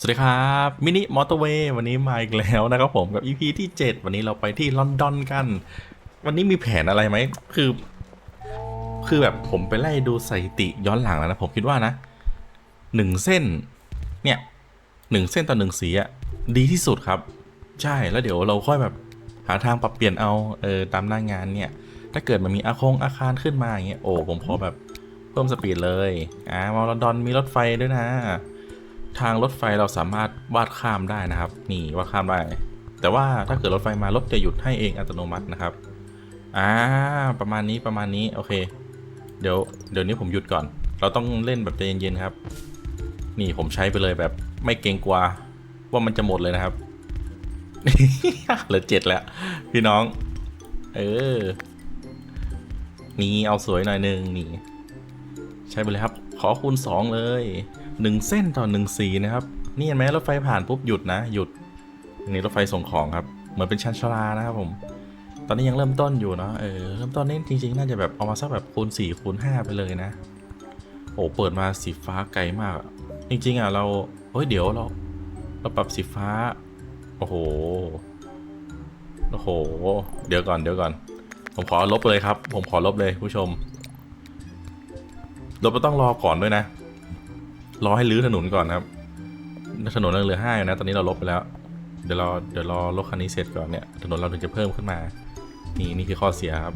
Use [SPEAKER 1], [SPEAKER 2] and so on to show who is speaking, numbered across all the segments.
[SPEAKER 1] สวัสดีครับมินิมอเตอร์เวย์วันนี้มาอีกแล้วนะครับผมกับ EP ที่ 7 วันนี้เราไปที่ลอนดอนกัน วันนี้มีแผนอะไรไหมคือ คือแบบผมไปไล่ดูสถิติย้อนหลังแล้วนะ ผมคิดว่านะหนึ่งเส้น เนี่ยหนึ่งเส้นต่อหนึ่งสีอะดีที่สุดครับ ใช่แล้วเดี๋ยวเราค่อยแบบหาทางปรับเปลี่ยนเอาเออตามหน้างานเนี่ย ถ้าเกิดมันมีอาคงอาคารขึ้นมาอย่างเงี้ยโอ้ผมขอแบบเพิ่มสปีดเลยอ่ามาลอนดอนมีรถไฟด้วยนะ ทางรถไฟเราสามารถวาดข้ามได้นะครับ นี่วาดข้ามได้ แต่ว่าถ้าเกิดรถไฟมารถจะหยุดให้เองอัตโนมัตินะครับอ่าประมาณนี้ประมาณนี้โอเค เดี๋ยวเดี๋ยวนี้ผมหยุดก่อน เราต้องเล่นแบบใจเย็นๆครับ นี่ผมใช้ไปเลยแบบไม่เกรงกลัวว่ามันจะหมดเลยนะครับเหลือเจ็ดแล้ว พี่น้อง เออ นี่เอาสวยหน่อยหนึงนี่ ใช้ไปเลยครับ ขอคูณ2เลย หนึ่งเส้นต่อหนึ่งสีนะครับ นี่เห็นไหมรถไฟผ่านปุ๊บหยุดนะ หยุด นี่รถไฟส่งของครับ เหมือนเป็นชันชลานะครับผม ตอนนี้ยังเริ่มต้นอยู่เนาะ เออ เริ่มต้นนี่จริงๆ น่าจะแบบเอามาสักแบบคูณ4คูณ5ไปเลยนะ โอ้ เปิดมาสีฟ้าไกลมาก จริงๆอะเราเฮ้ยเดี๋ยวเรา เราปรับสีฟ้า โอ้โห โอ้โห เดี๋ยวก่อนเดี๋ยวก่อน ผมขอลบเลยครับ ผมขอลบเลยผู้ชมลบเราต้องรอก่อนด้วยนะ รอให้รื้อถนนก่อนนะครับ ถนนเราเหลือห้าอยู่นะ ตอนนี้เราลบไปแล้ว เดี๋ยวรอเดี๋ยวรอรถคันนี้เสร็จก่อนเนี่ย ถนนเราถึงจะเพิ่มขึ้นมา นี่นี่คือข้อเสียครับ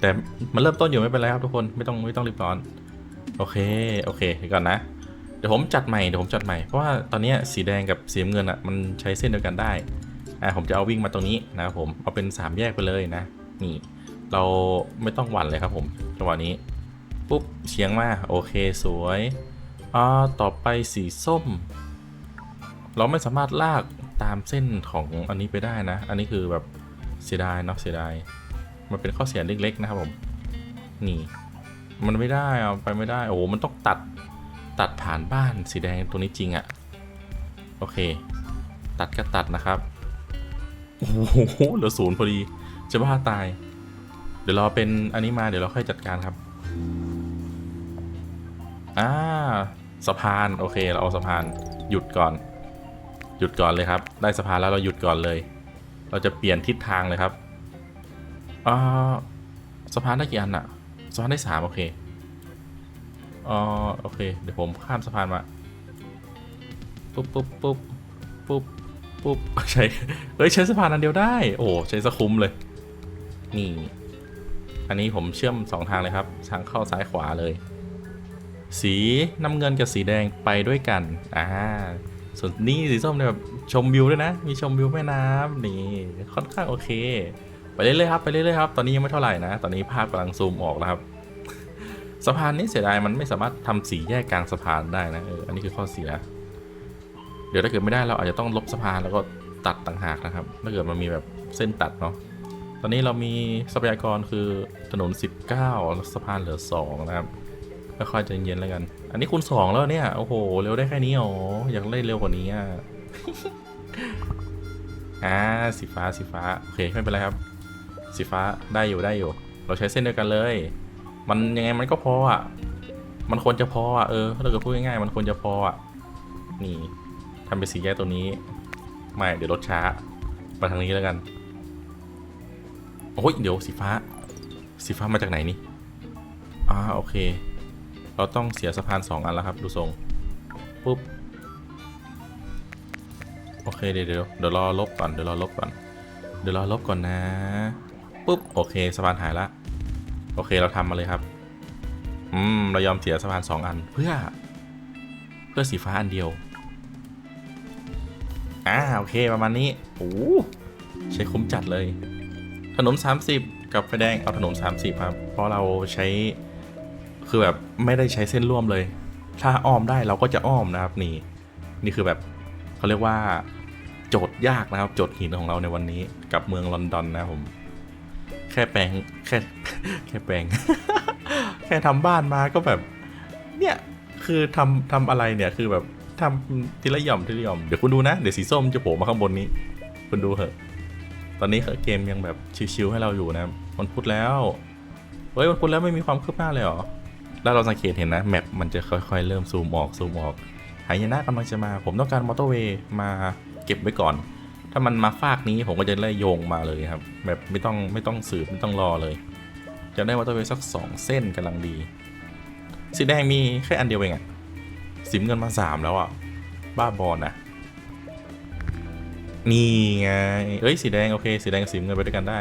[SPEAKER 1] แต่มันเริ่มต้นอยู่ไม่เป็นไรครับทุกคน ไม่ต้องไม่ต้องรีบร้อน โอเค โอเคเดี๋ยวก่อนนะ เดี๋ยวผมจัดใหม่ เดี๋ยวผมจัดใหม่ เพราะว่าตอนนี้สีแดงกับสีเงินอะ มันใช้เส้นเดียวกันได้ อ่าผมจะเอาวิ่งมาตรงนี้นะครับผม เอาเป็น3แยกไปเลยนะ นี่ เราไม่ต้องหวั่นเลยครับผม จังหวะนี้ ปุ๊บเฉียงมา โอเค สวย อ่าต่อไปสีส้ม เราไม่สามารถลากตามเส้นของอันนี้ไปได้นะ อันนี้คือแบบเสียดายเนาะเสียดาย มันเป็นข้อเสียเล็กๆนะครับผม นี่ มันไม่ได้อะไปไม่ได้ โอ้โห มันต้องตัด ตัดผ่านบ้านสีแดงตัวนี้จริงอะโอเค ตัดก็ตัดนะครับ โอ้โห เหลือศูนย์พอดี จะบ้าตาย เดี๋ยวรอเป็นอันนี้มา เดี๋ยวเราค่อยจัดการครับ อ่า สะพานโอเคเราเอาสะพานหยุดก่อน หยุดก่อนเลยครับ ได้สะพานแล้วเราหยุดก่อนเลย เราจะเปลี่ยนทิศทางเลยครับอ่าสะพานได้กี่อันอะสะพานได้สามโอเคอ๋อโอเค เดี๋ยวผมข้ามสะพานมาปุ๊บปุ๊บปุ๊บปุ๊บปุ๊บใช้เฮ้ยใช้สะพานอันเดียวได้ โอ้ใช้สะคุ้มเลย นี่ อันนี้ผมเชื่อมสองทางเลยครับ ทางเข้าซ้ายขวาเลย สีน้ำเงินกับสีแดงไปด้วยกัน อ่า ส่วนนี่สีส้มเนี่ยแบบชมวิวด้วยนะ มีชมวิวแม่น้ำนี่ค่อนข้างโอเค ไปเรื่อยๆครับไปเรื่อยๆครับ ตอนนี้ยังไม่เท่าไหร่นะ ตอนนี้ภาพกำลังซูมออกแล้วครับสะพานนี้เสียดายมันไม่สามารถทำสีแยกกลางสะพานได้นะเอออันนี้คือข้อเสีย เดี๋ยวถ้าเกิดไม่ได้เราอาจจะต้องลบสะพานแล้วก็ตัดต่างหากนะครับ ถ้าเกิดมันมีแบบเส้นตัดเนาะตอนนี้เรามีทรัพยากรคือถนน 19แล้วสะพานเหลือ 2 นะครับ ค่อยๆใจเย็นแล้วกัน อันนี้คูณ2แล้วเนี่ย โอ้โห เร็วได้แค่นี้อ๋ออยากเล่นเร็วกว่านี้อะอ่าสีฟ้าสีฟ้า โอเค ไม่เป็นไรครับ สีฟ้าได้อยู่ได้อยู่ เราใช้เส้นเดียวกันเลย มันยังไงมันก็พออะ มันควรจะพออะ เออถ้าเกิดพูดง่ายๆมันควรจะพออะ นี่ทำเป็นสีแยกตัวนี้ ไม่ เดี๋ยวรถช้า มาทางนี้แล้วกัน โอ้ย เดี๋ยวสีฟ้า สีฟ้ามาจากไหนนี่อ่าโอเค เราต้องเสียสะพานสองอันแล้วครับ ดูทรงปุ๊บโอเคเดี๋ยวเดี๋ยวเดี๋ยวรอลบก่อนเดี๋ยวรอลบก่อน เดี๋ยวรอลบก่อนนะปุ๊บโอเคสะพานหายละโอเคเราทำมาเลยครับอืมเรายอมเสียสะพานสองอันเพื่อ เพื่อสีฟ้าอันเดียวอ่าโอเคประมาณนี้โอ้ใช้คุ้มจัดเลย ถนน 30 กับไฟแดงเอาถนน 30 ครับ เพราะเราใช้ คือแบบไม่ได้ใช้เส้นร่วมเลย ถ้าอ้อมได้เราก็จะอ้อมนะครับนี่ นี่คือแบบเขาเรียกว่า โจทย์ยากนะครับ โจทย์หินของเราในวันนี้กับเมืองลอนดอนนะผม แค่แปลงแค่แค่แปลง แค่ทำบ้านมาก็แบบ เนี่ยคือทำทำอะไรเนี่ยคือแบบทำทีละหย่อมทีละหย่อมเดี๋ยวคุณดูนะ เดี๋ยวสีส้มจะโผล่มาข้างบนนี้ คุณดูเหอะ ตอนนี้เกมยังแบบชิวๆให้เราอยู่นะมันพูดแล้ว เฮ้ยมันพูดแล้วไม่มีความคืบหน้าเลยเหรอ แล้วเราสังเกตเห็นนะแมปมันจะค่อยๆ เริ่มซูมออกซูมออกหายนะกำลังจะมา ผมต้องการมอเตอร์เวย์มาเก็บไว้ก่อน ถ้ามันมาฟากนี้ผมก็จะไล่โยงมาเลยครับแบบไม่ต้องไม่ต้องสืบไม่ต้องรอเลย จะได้มอเตอร์เวย์สักสองเส้นกำลังดี สีแดงมีแค่อันเดียวเองอะสิมเงินมาสามแล้วอะบ้าบอลนะนี่ไงเอ้ยสีแดงโอเคสีแดงกับสีเงินไปด้วยกันได้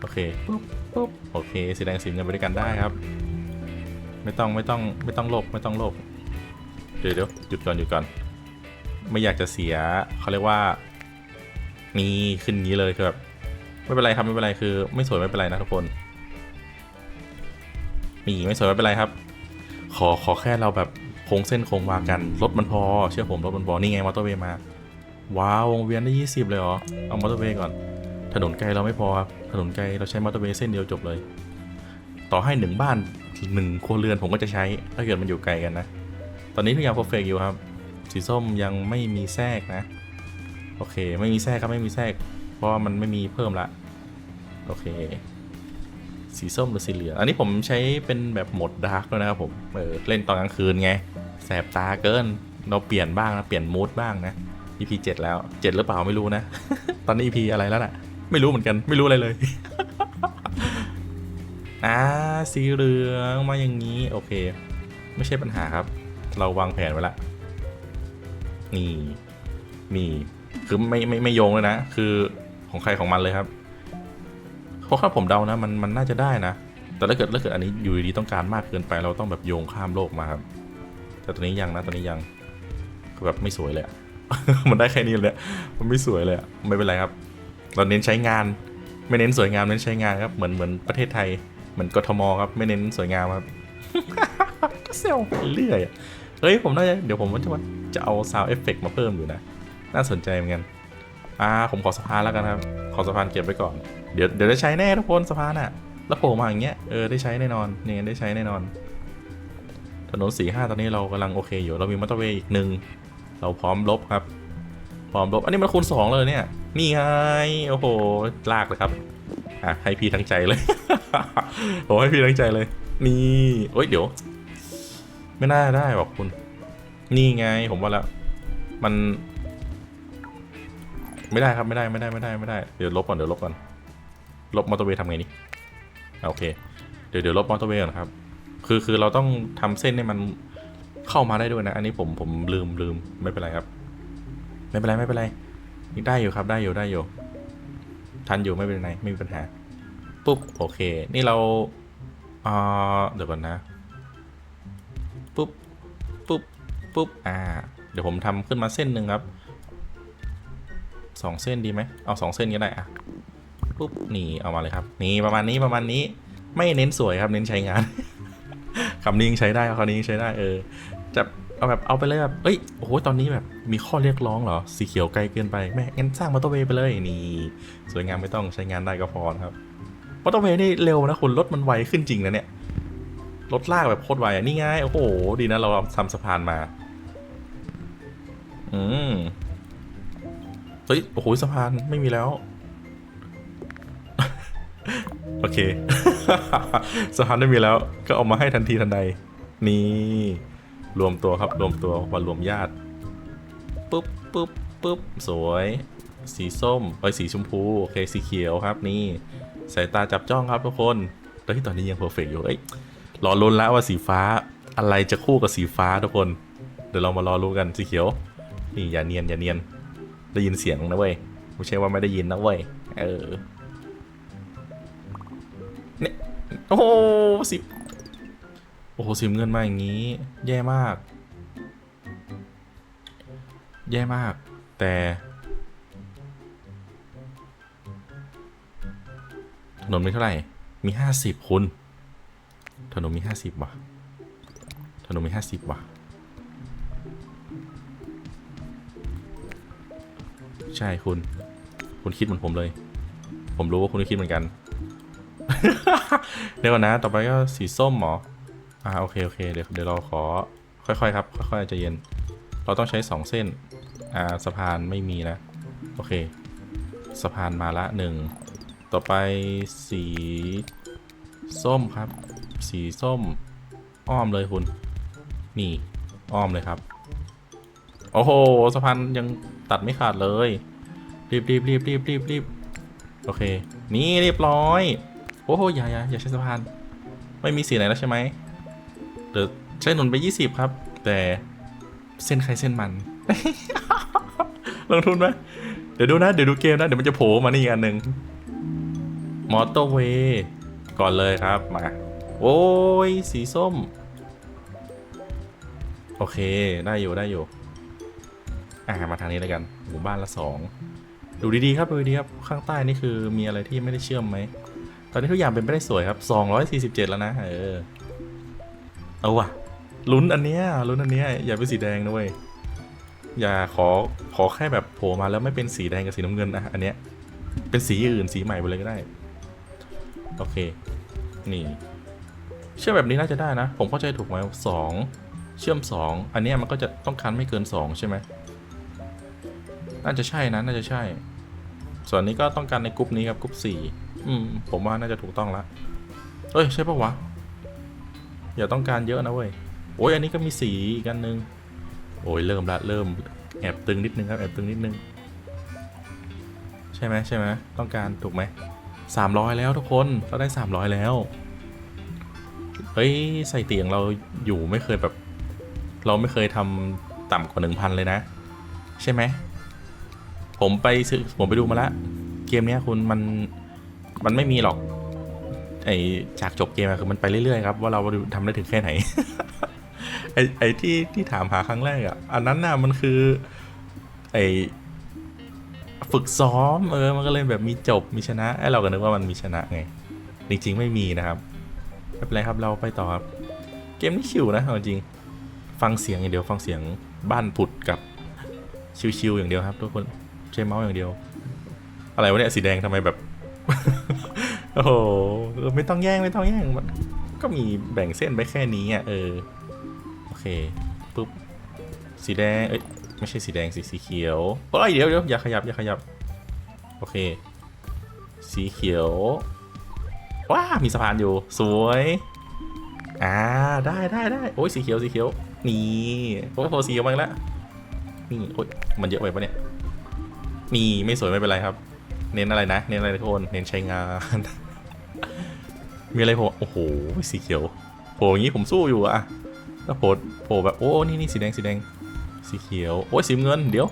[SPEAKER 1] โอเคปุ๊บปุ๊บโอเคสีแดงสีเงินไปด้วยกันได้ครับ ไม่ต้องไม่ต้องไม่ต้องโลภไม่ต้องโลภเดี๋ยวเดี๋ยวหยุดก่อนหยุดก่อน ไม่อยากจะเสียเขาเรียกว่านี่ขึ้นงนี้เลยคือแบบไม่เป็นไรครับไม่เป็นไรคือ ไม่สวยไม่เป็นไรนะทุกคนมีไม่สวยไม่เป็นไรครับ ขอขอแค่เราแบบโค้งเส้นโค้งวากันรถมันพอ เชื่อผมรถมันพอนี่ไงมอเตอร์เวย์มา ว้าววงเวียนได้ 20 เลยเหรอเอามอเตอร์เวย์ก่อน ถนนไกลเราไม่พอครับถนนไกลเราใช้มอเตอร์เวย์เส้นเดียวจบเลย ต่อให้หนึ่งบ้าน หนึ่งครัวเรือนผมก็จะใช้ ถ้าเกิดมันอยู่ไกลกันนะ ตอนนี้ทุกอย่างเพอร์เฟกอยู่ครับ สีส้มยังไม่มีแทรกนะ โอเค ไม่มีแทรกครับไม่มีแทรก เพราะมันไม่มีเพิ่มละ โอเค สีส้มหรือสีเหลือง อันนี้ผมใช้เป็นแบบโหมดดาร์กด้วนะครับผม เออ เล่นตอนกลางคืนไง แสบตาเกิน เราเปลี่ยนบ้างนะ เปลี่ยนมูดบ้างนะ EP 7แล้ว 7 หรือเปล่าไม่รู้นะ ตอนนี้ EP อะไรแล้วน่ะ ไม่รู้เหมือนกัน ไม่รู้อะไรเลย อ่าสีเหลืองมาอย่างนี้ โอเค ไม่ใช่ปัญหาครับ เราวางแผนไว้ละนี่นี่คือไม่ไม่ไม่โยงเลยนะ คือของใครของมันเลยครับ เพราะถ้าผมเดานะ มันมันน่าจะได้นะ แต่ถ้าเกิดถ้าเกิดอันนี้อยู่ดีๆต้องการมากเกินไป เราต้องแบบโยงข้ามโลกมาครับ แต่ตอนนี้ยังนะตอนนี้ยังคือแบบไม่สวยเลย มันได้แค่นี้เลยมันไม่สวยเลยไม่เป็นไรครับ เราเน้นใช้งาน ไม่เน้นสวยงามเน้นใช้งานครับ เหมือนเหมือนประเทศไทย เหมือนกทมครับไม่เน้นสวยงามครับก็เซลเรื่อยเฮ้ยผมน่าจะเดี๋ยวผมว่าจะจะเอาซาวเอฟเฟกมาเพิ่มอยู่นะ น่าสนใจเหมือนกันอ่าผมขอสะพานแล้วกันครับ ขอสะพานเก็บไว้ก่อนเดี๋ยวเดี๋ยวได้ใช้แน่ทุกคนสะพานอะแล้วโผล่มาอย่างเงี้ยเออได้ใช้แน่นอนเนี่ยได้ใช้แน่นอน ถนนสี่ห้าตอนนี้เรากำลังโอเคอยู่เรามีมอเตอร์เวย์อีกหนึ่งเราพร้อมลบครับ พร้อมลบอันนี้มันคูณสองเลยเนี่ย นี่ไงโอ้โหลากเลยครับ อะให้พี่ทั้งใจเลย โอ้ให้พี่ทั้งใจเลย นี่โอ้ยเดี๋ยว ไม่น่าได้บอกคุณ นี่ไงผมว่าแล้ว มัน ไม่ได้ครับไม่ได้ไม่ได้ไม่ได้ไม่ได้ เดี๋ยวลบก่อนเดี๋ยวลบก่อน ลบมอเตอร์เวย์ทำไงนี่โอเค เดี๋ยวเดี๋ยวลบมอเตอร์เวย์ก่อนครับ คือคือเราต้องทำเส้นให้มันเข้ามาได้ด้วยนะ อันนี้ผมผมลืมลืมไม่เป็นไรครับ ไม่เป็นไรไม่เป็นไรได้อยู่ครับได้อยู่ได้อยู่ ทันอยู่ไม่เป็นไรไม่มีปัญหา ปุ๊บ โอเค นี่เราเอ่อเดี๋ยวก่อนนะ ปุ๊บ ปุ๊บ ปุ๊บ อ่า เดี๋ยวผมทำขึ้นมาเส้นหนึ่งครับสองเส้นดีไหมเอาสองเส้นก็ได้อะปุ๊บ นี่ เอามาเลยครับ นี่ประมาณนี้ประมาณนี้ ไม่เน้นสวยครับ เน้นใช้งาน คำนี้ยังใช้ได้คำนี้ยังใช้ได้ เออ จะ เอาแบบเอาไปเลยแบบเอ้ยโอ้โหตอนนี้แบบมีข้อเรียกร้องเหรอ สีเขียวไกลเกินไปแม่งั้นสร้างมอเตอร์เวย์ไปเลยนี่สวยงามไม่ต้องใช้งานได้ก็พอครับมอเตอร์เวย์นี่เร็วนะคุณรถมันไวขึ้นจริงนะเนี่ยรถลากแบบโคตรไวอะนี่ไงโอ้โหดีนะเราทำสะพานมา อืมเฮ้ยโอ้โหสะพานไม่มีแล้ว โอเคสะพานไม่มีแล้ว ก็เอามาให้ทันทีทันใดนี่ รวมตัวครับรวมตัววันรวมญาติปุ๊บปุ๊บปุ๊บสวย สีส้มเอ้สีชมพูโอเคสีเขียวครับนี่สายตาจับจ้องครับทุกคนแต่ที่ตอนนี้ยังเพอร์เฟกอยู่เอ้ยรอลุ้นแล้วว่าสีฟ้าอะไรจะคู่กับสีฟ้าทุกคน เดี๋ยวเรามารอรู้กันสีเขียว นี่อย่าเนียนอย่าเนียนได้ยินเสียงนะเว้ยไม่ใช่ว่าไม่ได้ยินนะเว้ยเออเนี่ยโอ้โหสี อ้โหสีน้ำเงินมาอย่างนี้ แย่มาก แย่มาก แต่ถนนมีเท่าไหร่ มีห้าสิบคุณถนนมีห้าสิบว่ะถนนมีห้าสิบว่ะ ใช่คุณ คุณคิดเหมือนผมเลย ผมรู้ว่าคุณก็คิดเหมือนกัน เดี๋ยวก่อนนะ ต่อไปก็สีส้มหรอ อ่าโอเคโอเคเดี๋ยวเดี๋ยวเราขอค่อยๆครับค่อยๆใจะเย็น เราต้องใช้สองเส้น อ่าสะพานไม่มีนะ โอเค สะพานมาละหนึ่งต่อไปสีส้มครับ สีส้ม อ้อมเลยคุณ นี่อ้อมเลยครับ โอ้โหสะพานยังตัดไม่ขาดเลย รีบรีบรีบรีบรีบรีบโอเค นี่เรียบร้อย โอ้โหอย่าอย่าอย่าใช้สะพาน ไม่มีสีไหนแล้วใช่ไหม ใช้หนุนไป 20 ครับ แต่เส้นใครเส้นมัน ลงทุนไหมเดี๋ยวดูนะ เดี๋ยวดูเกมนะ เดี๋ยวมันจะโผล่มานี่อีกอันหนึ่งมอเตอร์เวย์ก่อนเลยครับมา โอ้ย สีส้ม โอเค ได้อยู่ได้อยู่ อ่ามาทางนี้แล้วกันหมู่บ้านละสองดูดีๆครับดูดีๆครับ ข้างใต้นี่คือมีอะไรที่ไม่ได้เชื่อมไหม ตอนนี้ทุกอย่างเป็นไปได้สวยครับ 247 แล้วนะ เออ เอาว่ะ ลุ้นอันเนี้ยลุ้นอันเนี้ยอย่าเป็นสีแดงนะเว้ยอย่าขอขอแค่แบบโผล่มาแล้วไม่เป็นสีแดงกับสีน้ำเงินนะอันเนี้ยเป็นสีอื่นสีใหม่ไปเลยก็ได้ โอเค นี่ เชื่อมแบบนี้น่าจะได้นะ ผมเข้าใจถูกไหมสองเชื่อมสองอันเนี้ยมันก็จะต้องคันไม่เกินสองใช่ไหมน่าจะใช่นะน่าจะใช่ ส่วนนี้ก็ต้องการในกรุ๊ปนี้ครับกรุ๊ปสี่อืม ผมว่าน่าจะถูกต้องละเอ้ยใช่ปะวะ อย่าต้องการเยอะนะเว้ย โอ้ยอันนี้ก็มีสีอีกอันนึง โอ้ยเริ่มละเริ่มแอบตึงนิดนึงครับแอบตึงนิดนึง ใช่ไหมใช่ไหมต้องการถูกไหมสามร้อยแล้วทุกคนเราได้สามร้อยแล้วเฮ้ยใส่เตียงเราอยู่ไม่เคยแบบ เราไม่เคยทำต่ำกว่าหนึ่งพันเลยนะ ใช่ไหมผมไปซื้อผมไปดูมาละ เกมเนี้ยคุณมันมันไม่มีหรอกไอจากจบเกมอะคือมันไปเรื่อยๆครับว่าเราทำได้ถึงแค่ไหน ไอไอที่ที่ถามหาครั้งแรกอะอันนั้นน่ะมันคือ ไอฝึกซ้อม เออ มันก็เลยแบบมีจบมีชนะไอเราก็นึกว่ามันมีชนะไง จริง ๆ ไม่มีนะครับไม่เป็นไรครับเราไปต่อครับ เกมนี้ชิวนะจริง ฟังเสียงอย่างเดียวฟังเสียงบ้านผุดกับชิวๆอย่างเดียวครับทุกคนใช้เมาส์อย่างเดียว อะไรวะเนี่ยสีแดงทำไมแบบ โอ้โหเออไม่ต้องแย่งไม่ต้องแย่งมันก็มีแบ่งเส้นไปแค่นี้อะเออ เคปุ๊บสีแดงเอ้ยไม่ใช่สีแดงสีสีเขียวเอ้ยเดี๋ยวเดี๋ยวอย่าขยับอย่าขยับโอเค สีเขียวว้ามีสะพานอยู่สวยอ่าได้ได้ได้โอ้ยสีเขียวสีเขียวนี่โอ้โหสีเขียวมาแล้วนี่โอ้ยมันเยอะไปปะเนี่ยนี่ไม่สวยไม่เป็นไรครับ เน้นอะไรนะ เน้นอะไรทุกคนเน้นใช้งาน มีอะไรผล่โอ้โหสีเขียวโผล่อย่างนี้ผมสู้อยู่อะ แล้วโผล่โผล่แบบโอ้นี่นี่สีแดงสีแดง สีเขียว โอ้ยสีเงิน เดี๋ยว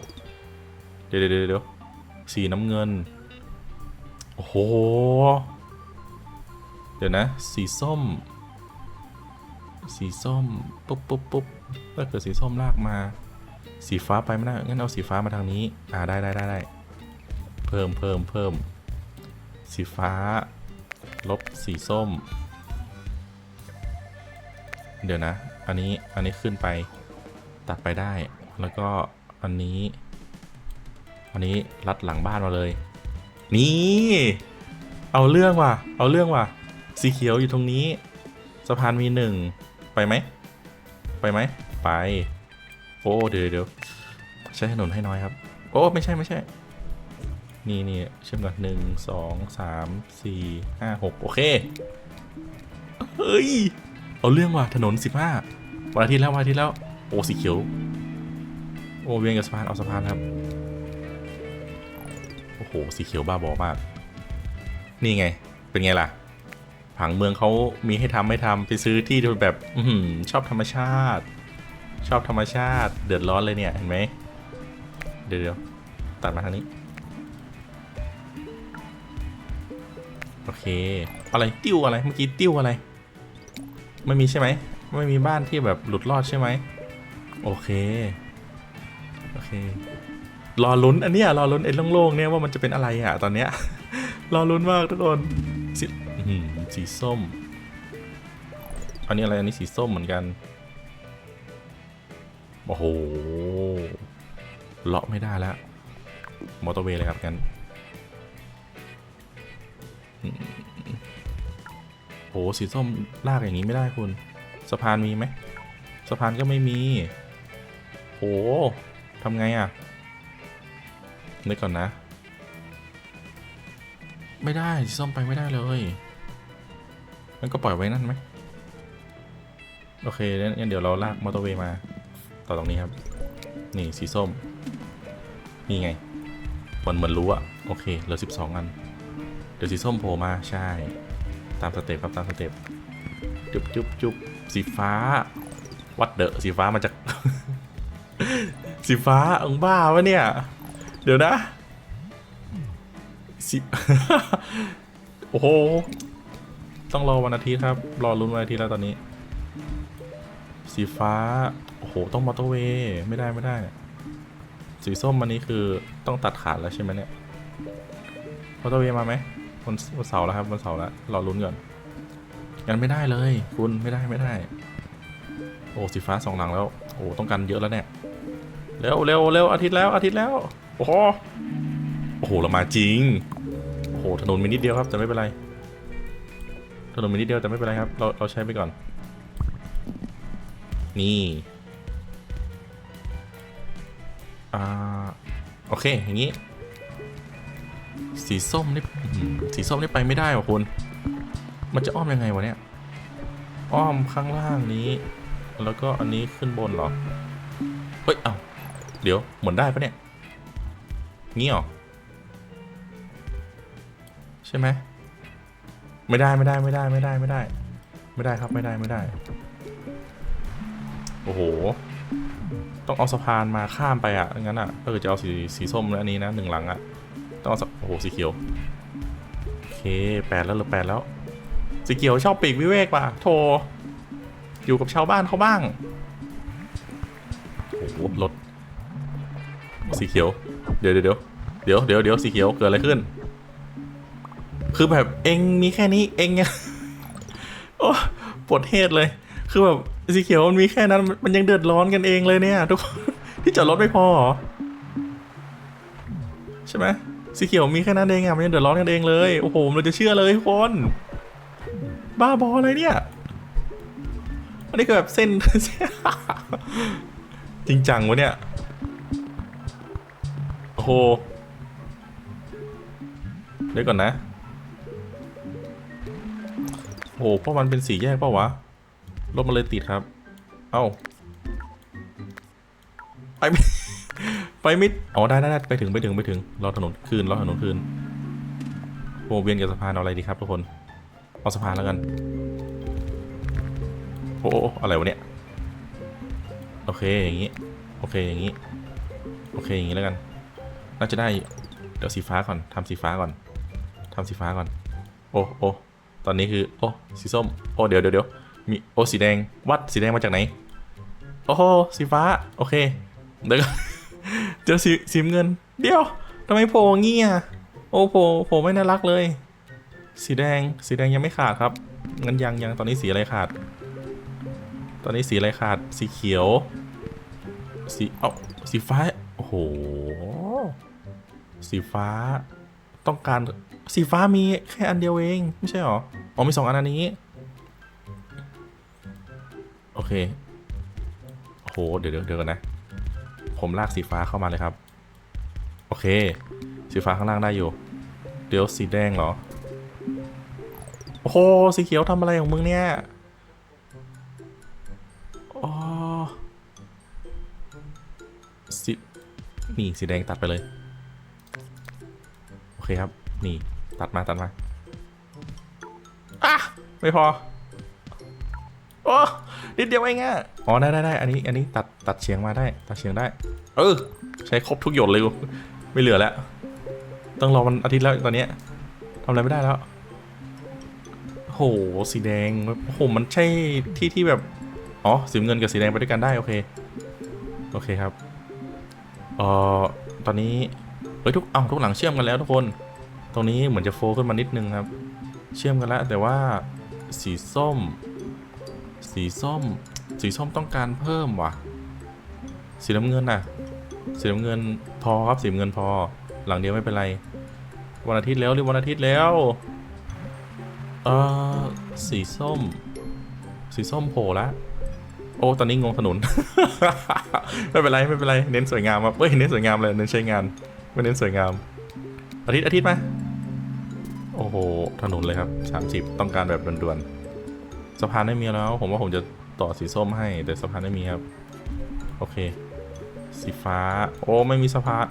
[SPEAKER 1] เดี๋ยวเดี๋ยวเดี๋ยวสีน้ำเงิน โอ้โห เดี๋ยวนะ สีส้ม สีส้ม ปุ๊บปุ๊บปุ๊บถ้าเกิดสีส้มลากมา สีฟ้าไปไม่ได้ งั้นเอาสีฟ้ามาทางนี้ อ่าได้ได้ได้ได้ เพิ่มเพิ่มเพิ่ม สีฟ้า ลบสีส้ม เดี๋ยวนะ อันนี้อันนี้ขึ้นไปตัดไปได้ แล้วก็อันนี้ อันนี้รัดหลังบ้านมาเลย นี่ เอาเรื่องว่ะ เอาเรื่องว่ะ สีเขียวอยู่ตรงนี้สะพานมีหนึ่งไปไหม ไปไหม ไป โอ้เดี๋ยวเดี๋ยวใช้ถนนให้น้อยครับ โอ้ไม่ใช่ไม่ใช่ นี่นี่เชื่อมกันหนึ่งสองสามสี่ห้าหกโอเค เฮ้ย เอาเรื่องว่ะถนนสิบห้า วันอาทิตย์แล้ววันอาทิตย์แล้วโอ้สีเขียวโอ้เวียนกับสะพานเอาสะพานครับโอ้โหสีเขียวบ้าบอมาก นี่ไง เป็นไงล่ะ ผังเมืองเขามีให้ทำไม่ทำไปซื้อที่แบบอืชอบธรรมชาติ ชอบธรรมชาติ เดือดร้อนเลยเนี่ยเห็นไหมเดี๋ยวตัดมาทางนี้โอเค อะไรติ้วอะไรเมื่อกี้ติ้วอะไร ไม่มีใช่ไหม ไม่มีบ้านที่แบบหลุดรอดใช่ไหม โอเค โอเค รอลุ้นอันเนี้ยรอลุ้นไอ้โล่งๆเนี่ยว่ามันจะเป็นอะไรอะตอนเนี้ย รอลุ้นมากทุกคนสีสีส้ม อันนี้อะไรอันนี้สีส้มเหมือนกัน โอ้โห เลาะไม่ได้แล้ว มอเตอร์เวย์เลยครับกันโอ้สีส้มลากอย่างนี้ไม่ได้คุณ สะพานมีไหมสะพานก็ไม่มีโอ้ทำไงอะ่ะนึกก่อนนะ ไม่ได้สีส้มไปไม่ได้เลยมันก็ปล่อยไว้นั่นไหมโอเคงั้นเดี๋ยวเราลากมอเตอร์เวย์มาต่อตรงนี้ครับ นี่สีส้ม นี่ไงมือนเหมือนรู้อะโอเคเหลือสิบสองอัน เดี๋ยวสีส้มโผล่มาใช่ ตามสเต็ปครับตามสเต็ปจุ๊บจุ๊บจุ๊บ สีฟ้า วัดเดอะสีฟ้ามาจาก สีฟ้าอังบ้าวะเนี่ย เดี๋ยวนะสีโอ้โห ต้องรอวันอาทิตย์ครับ รอลุ้นวันอาทิตย์แล้วตอนนี้ สีฟ้า โอ้โห ต้องมอเตอร์เวย์ไม่ได้ไม่ได้ สีส้มอันนี้คือต้องตัดขาดแล้วใช่ไหมเนี่ย มอเตอร์เวย์มาไหมวันวันเสาร์แล้วครับวันเสาร์แล้ว รอลุ้นก่อน งั้นไม่ได้เลย คุณไม่ได้ไม่ได้ โอ้สีฟ้าสองหลังแล้ว โอ้ต้องการเยอะแล้วเนี่ยเร็วเร็วเร็วอาทิตย์แล้วอาทิตย์แล้ว โอ้โหโอ้โหเรามาจริงโอ้โหถนนมีนิดเดียวครับแต่ไม่เป็นไรถนนมีนิดเดียวแต่ไม่เป็นไรครับ เราเราใช้ไปก่อน นี่อ่าโอเคอย่างนี้ สีส้มนี่สีส้มนี่ไปไม่ได้ว่ะคุณ มันจะอ้อมยังไงวะเนี่ย อ้อมข้างล่างนี้ แล้วก็อันนี้ขึ้นบนเหรอ เฮ้ย เอ้า เดี๋ยว หมุนได้ปะเนี่ย งี้หรอ ใช่ไหม ไม่ได้ไม่ได้ไม่ได้ไม่ได้ไม่ได้ ไม่ได้ครับไม่ได้ไม่ได้ โอ้โห ต้องเอาสะพานมาข้ามไปอะงั้นอะถ้าเกิดจะเอาสีสีส้มแล้วอันนี้นะหนึ่งหลังอะ ต้องเอาสะโอ้โหสีเขียว โอเคแปดแล้วหรือแปดแล้ว สีเขียวชอบปีกวิเวกป่ะโทรอยู่กับชาวบ้านเขาบ้างโอ้โหรถสีเขียว เดี๋ยวเดี๋ยวเดี๋ยวเดี๋ยวเดี๋ยวเดี๋ยวสีเขียวเกิดอะไรขึ้น คือแบบเองมีแค่นี้เองยังโอ้ปวดเทศเลย คือแบบสีเขียวมันมีแค่นั้น มันยังเดือดร้อนกันเองเลยเนี่ยทุกคนที่จอดรถไม่พอหรอใช่ไหมสีเขียวมีแค่นั้นเองอะมันยังเดือดร้อนกันเองเลย โอ้โหเราจะเชื่อเลยทุกคน บ้าบอเลยเนี่ย อันนี้คือแบบเส้น จริงจังวะเนี่ย โอ้โห เดี๋ยวก่อนนะ โอ้โหเพราะมันเป็นสีแยกเปล่าวะ รถมันเลยติดครับ เอ้า ไปไม่ไปไม่อ๋อได้ได้ได้ไปถึงไปถึงไปถึงรอถนนคืนรอถนนคืนวงเวียนกับสะพานเอาอะไรดีครับทุกคน เอาสะพานแล้วกันโอ้โอ้อะไรวะเนี่ย โอเคอย่างนี้ โอเคอย่างนี้ โอเคอย่างนี้แล้วกัน น่าจะได้ เดี๋ยวสีฟ้าก่อนทำสีฟ้าก่อนทำสีฟ้าก่อน โอ้โอ้ตอนนี้คือ โอ้ สีส้ม โอ้ เดี๋ยวเดี๋ยวเดี๋ยวมี โอ้ สีแดง วัด สีแดงมาจากไหน โอ้โห สีฟ้า โอเค เดี๋ยวก่อนเจอสีสีเงิน เดี๋ยวทำไมโผล่เงี้อะโอ้โผล่โผล่ไม่น่ารักเลย สีแดง สีแดงยังไม่ขาดครับ งั้นยังยังตอนนี้สีอะไรขาด ตอนนี้สีอะไรขาด สีเขียว สีเอ้าสีฟ้า โอ้โห สีฟ้า ต้องการ สีฟ้ามีแค่อันเดียวเอง ไม่ใช่หรอ อ๋อมีสองอันอันนี้ โอเค โอ้โห เดี๋ยวเดี๋ยวกันนะ ผมลากสีฟ้าเข้ามาเลยครับ โอเค สีฟ้าข้างล่างได้อยู่ เดี๋ยวสีแดงเหรอ อ้โหสีเขียวทำอะไรของมึงเนี่ยอ๋อสีนี่สีแดงตัดไปเลย โอเคครับ นี่ตัดมาตัดมาอะไม่พอโอ้นิดเดียวเองอะอ๋อได้ได้ได้อันนี้อันนี้ตัดตัดเฉียงมาได้ ตัดเฉียงได้ เออ ใช้ครบทุกหยดเลยไม่เหลือแล้ว ต้องรอวันอาทิตย์แล้วตอนนี้ทำอะไรไม่ได้แล้ว โหสีแดงโหมันใช่ที่ที่แบบ อ๋อสีเงินกับสีแดงไปด้วยกันได้โอเค โอเคครับ เอ่อ ตอนนี้ เฮ้ยทุก เอ้าทุกหลังเชื่อมกันแล้วทุกคน ตรงนี้เหมือนจะโฟขึ้นมานิดนึงครับ เชื่อมกันแล้วแต่ว่าสีส้ม สีส้ม สีส้มต้องการเพิ่มว่ะ สีน้ำเงินน่ะ สีน้ำเงินพอครับสีน้ำเงินพอ หลังเดียวไม่เป็นไร วันอาทิตย์แล้วหรือวันอาทิตย์แล้ว เออสีส้ม สีส้มโผล่ละโอ้ตอนนี้งงถนน ไม่เป็นไรไม่เป็นไรเน้นสวยงามครับเฮ้ยเน้นสวยงามเลยเน้นใช้งานไม่เน้นสวยงาม อาทิตย์อาทิตย์ไหมโอ้โหถนนเลยครับ 30 ต้องการแบบด่วนๆสะพานไม่มีแล้ว ผมว่าผมจะต่อสีส้มให้ แต่สะพานไม่มีครับ โอเค สีฟ้า โอ้ไม่มีสภาน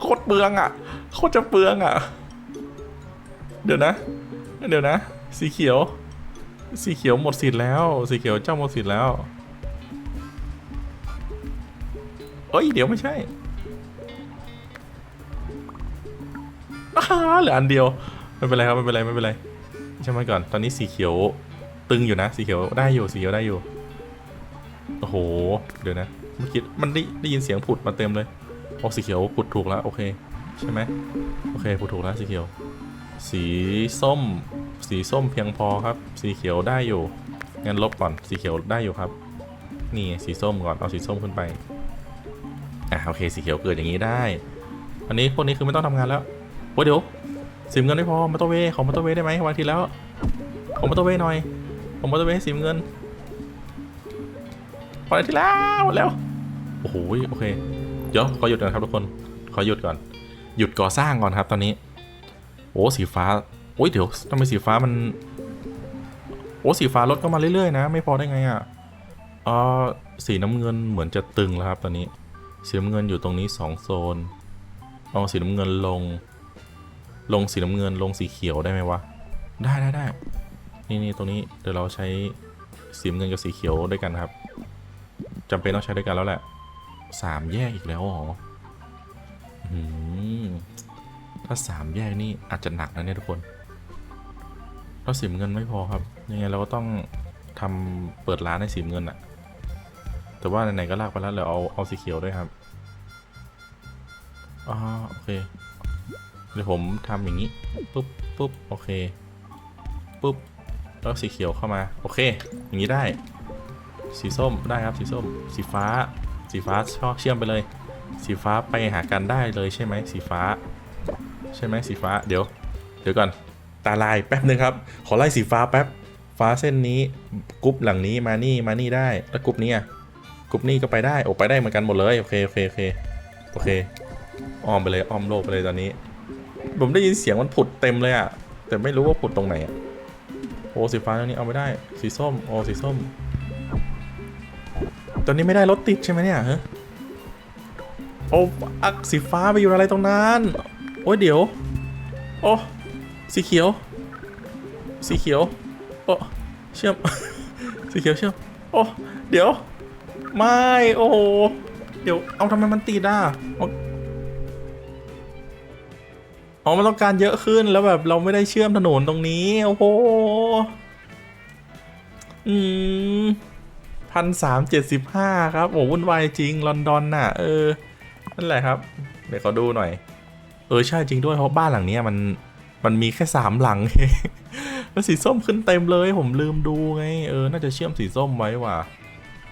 [SPEAKER 1] โคตรเปลืองอะ ตรจะเปลืองอะ เดี๋ยวนะ เดี๋ยวนะ สีเขียว สีเขียวหมดสิทธิ์แล้ว สีเขียวเจ้าหมดสิทธิ์แล้วเอ้ย เดี๋ยวไม่ใช่อ้าเหลืออันเดียว ไม่เป็นไรครับไม่เป็นไรไม่เป็นไรใช่ไหมก่อน ตอนนี้สีเขียวตึงอยู่นะ สีเขียวได้อยู่สีเขียวได้อยู่ โอ้โห เดี๋ยวนะเมื่อกี้มันได้ได้ยินเสียงผุดมาเต็มเลยโอ้สีเขียวผุดถูกแล้วโอเค ใช่ไหมโอเคผุดถูกแล้วสีเขียว สีส้ม สีส้มเพียงพอครับ สีเขียวได้อยู่งั้นลบก่อนสีเขียวได้อยู่ครับ นี่สีส้มก่อนเอาสีส้มขึ้นไปอะโอเคสีเขียวเกิดอย่างนี้ได้ อันนี้พวกนี้คือไม่ต้องทำงานแล้วโอ้เดี๋ยวสีเงินไม่พอมอเตอร์เวย์ของมอเตอร์เวย์ได้ไหมวันทีแล้วของมอเตอร์เวย์หน่อยของมอเตอร์เวย์สีเงินพอทีแล้วหมดแล้วโอ้โหโอเคเดี๋ยวขอหยุดก่อนครับทุกคนขอหยุดก่อน หยุดก่อสร้างก่อนครับตอนนี้ โอ้สีฟ้า โอ้ยเดี๋ยวทำไมสีฟ้ามัน โอ้สีฟ้าลดก็มาเรื่อยๆนะ ไม่พอได้ไงอะเออสีน้ำเงินเหมือนจะตึงแล้วครับตอนนี้ สีน้ำเงินอยู่ตรงนี้สองโซน เอาสีน้ำเงินลง ลงสีน้ำเงินลงสีเขียวได้ไหมวะ ได้ได้ได้นี่นี่ตรงนี้เดี๋ยวเราใช้สีน้ำเงินกับสีเขียวด้วยกันครับจำเป็นต้องใช้ด้วยกันแล้วแหละสามแยกอีกแล้วหรอ ถ้าสามแยกนี่อาจจะหนักนะเนี่ยทุกคนเพราะสีน้ำเงินไม่พอครับ ยังไงเราก็ต้องทำเปิดร้านให้สีน้ำเงินอะแต่ว่าไหนๆก็ลากไปแล้วเราเอาเอาสีเขียวด้วยครับอ่าโอเคเดี๋ยวผมทำอย่างนี้ปุ๊บปุ๊บโอเคปุ๊บแล้วสีเขียวเข้ามา โอเค อย่างนี้ได้ สีส้มได้ครับสีส้ม สีฟ้า สีฟ้าชอบเชื่อมไปเลย สีฟ้าไปหากันได้เลยใช่ไหมสีฟ้า ใช่ไหมสีฟ้าเดี๋ยว เดี๋ยวก่อน ตาลายแป๊บนึงครับ ขอไล่สีฟ้าแป๊บ ฟ้าเส้นนี้กรุ๊ปหลังนี้มานี่มานี่ได้แล้วกรุ๊ปนี้อะกรุ๊ปนี้ก็ไปได้โอ้ไปได้เหมือนกันหมดเลยโอเคโอเคโอเคโอเคอ้อมไปเลยอ้อมโลกไปเลยตอนนี้ ผมได้ยินเสียงมันผุดเต็มเลยอะแต่ไม่รู้ว่าผุดตรงไหนอะโอ้สีฟ้าตรงนี้เอาไม่ได้ สีส้มโอ้สีส้ม ตอนนี้ไม่ได้รถติดใช่ไหมเนี่ยฮะ โอ้อักสีฟ้าไปอยู่อะไรตรงนั้น โอ้ยเดี๋ยว โอ้สีเขียว สีเขียว โอ้เชื่อม สีเขียวเชื่อม โอ้เดี๋ยว ไม่ โอ้โห เดี๋ยว เอาทำไมมันติดอะเอาอ๋อมันต้องการเยอะขึ้นแล้วแบบเราไม่ได้เชื่อมถนนตรงนี้ โอ้โห อืมพันสามเจ็ดสิบห้าครับ โอ้วุ่นวายจริง ลอนดอนน่ะ เออ นั่นแหละครับ เดี๋ยวเขอดูหน่อย เออใช่จริงด้วยเพราะบ้านหลังนี้มันมันมีแค่สามหลังเองแล้วสีส้มขึ้นเต็มเลย ผมลืมดูไง เออ น่าจะเชื่อมสีส้มไว้ว่ะ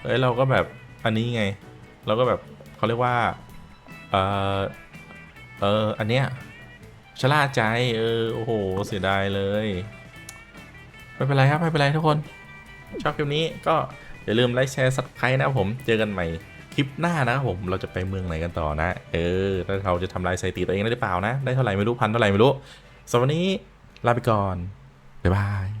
[SPEAKER 1] เอ้ยเราก็แบบอันนี้ไง เราก็แบบเขาเรียกว่า เออเอออันเนี้ยชล่าใจ เออ โอ้โห เสียดายเลย ไม่เป็นไรครับ ไม่เป็นไรทุกคน ชอบคลิปนี้ก็อย่าลืมไลค์แชร์สับไครต์นะผม เจอกันใหม่ คลิปหน้านะครับผมเราจะไปเมืองไหนกันต่อนะ เออแล้วเราจะทำลายสถิติตัวเองได้หรือเปล่านะ ได้เท่าไหร่ไม่รู้พันเท่าไหร่ไม่รู้สำหรับวันนี้ลาไปก่อนบ๊ายบาย